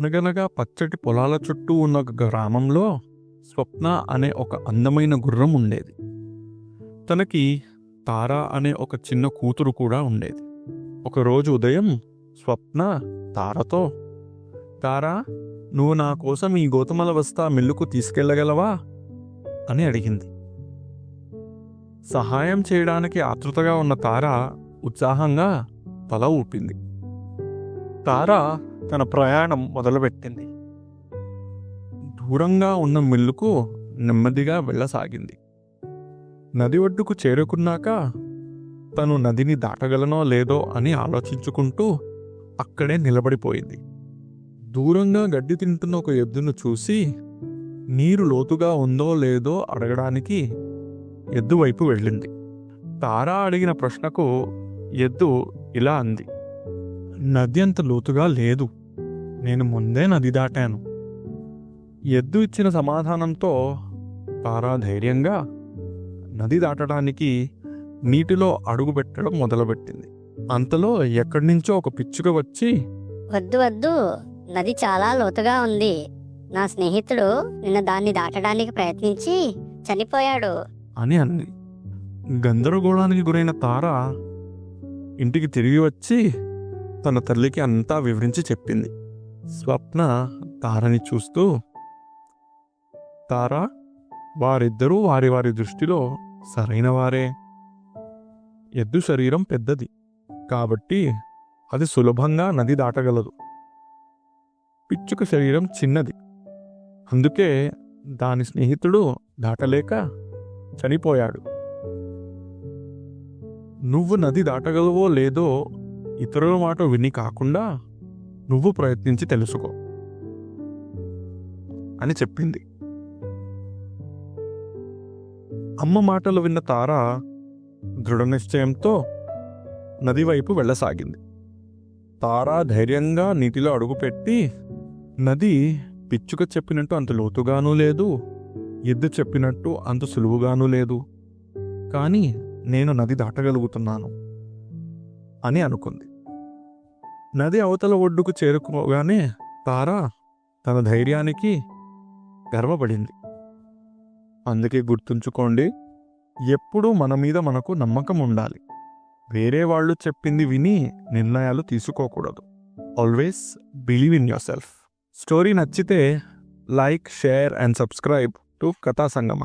అనగనగా పచ్చటి పొలాల చుట్టూ ఉన్న ఒక గ్రామంలో స్వప్న అనే ఒక అందమైన గుర్రం ఉండేది. తనకి తారా అనే ఒక చిన్న కూతురు కూడా ఉండేది. ఒకరోజు ఉదయం స్వప్న తారతో తారా నువ్వు నా కోసం ఈ గోతమల వస్తా మిల్లుకు తీసుకెళ్ళగలవా? అని అడిగింది. సహాయం చేయడానికి ఆతృతగా ఉన్న తార ఉత్సాహంగా తల ఊపింది. తార తన ప్రయాణం మొదలుపెట్టింది. దూరంగా ఉన్న మిల్లుకు నెమ్మదిగా వెళ్ళసాగింది. నది ఒడ్డుకు చేరుకున్నాక తను నదిని దాటగలనో లేదో అని ఆలోచించుకుంటూ అక్కడే నిలబడిపోయింది. దూరంగా గడ్డి తింటున్న ఒక ఎద్దును చూసి నీరు లోతుగా ఉందో లేదో అడగడానికి ఎద్దు వైపు వెళ్ళింది. తారా అడిగిన ప్రశ్నకు ఎద్దు ఇలా అంది. నది అంత లోతుగా లేదు. నేను ముందే నది దాటాను. ఎద్దు ఇచ్చిన సమాధానంతో తారా ధైర్యంగా నది దాటడానికి నీటిలో అడుగు పెట్టడం మొదలుపెట్టింది. అంతలో ఎక్కడి నుంచో ఒక పిచ్చుక వచ్చి వద్దు వద్దు. నది చాలా లోతుగా ఉంది. నా స్నేహితుడు నిన్న దాన్ని దాటడానికి ప్రయత్నించి చనిపోయాడు. అని అంది. గందరగోళానికి గురైన తార ఇంటికి తిరిగి వచ్చి తన తల్లికి అంతా వివరించి చెప్పింది. స్వప్న తారని చూస్తూ తార వారిద్దరూ వారి వారి దృష్టిలో సరైన వారే. ఎద్దు శరీరం పెద్దది కాబట్టి అది సులభంగా నది దాటగలదు. పిచ్చుక శరీరం చిన్నది. అందుకే దాని స్నేహితుడు దాటలేక చనిపోయాడు. నువ్వు నది దాటగలవో లేదో ఇతరుల మాట విని కాకుండా నువ్వు ప్రయత్నించి తెలుసుకో అని చెప్పింది. అమ్మ మాటలు విన్న తార దృఢ నిశ్చయంతో నది వైపు వెళ్ళసాగింది. తార ధైర్యంగా నీటిలో అడుగుపెట్టి నది పిచ్చుక చెప్పినట్టు అంత లోతుగానూ లేదు ఎద్దు చెప్పినట్టు అంత సులువుగానూ లేదు కానీ నేను నది దాటగలుగుతున్నాను అని అనుకుంది. నది అవతల ఒడ్డుకు చేరుకోగానే తారా తన ధైర్యానికి గర్వపడింది. అందుకే గుర్తుంచుకోండి ఎప్పుడూ మన మీద మనకు నమ్మకం ఉండాలి. వేరే వాళ్ళు చెప్పింది విని నిర్ణయాలు తీసుకోకూడదు. Always believe in yourself story నచ్చితే like share and subscribe to Katha Sangama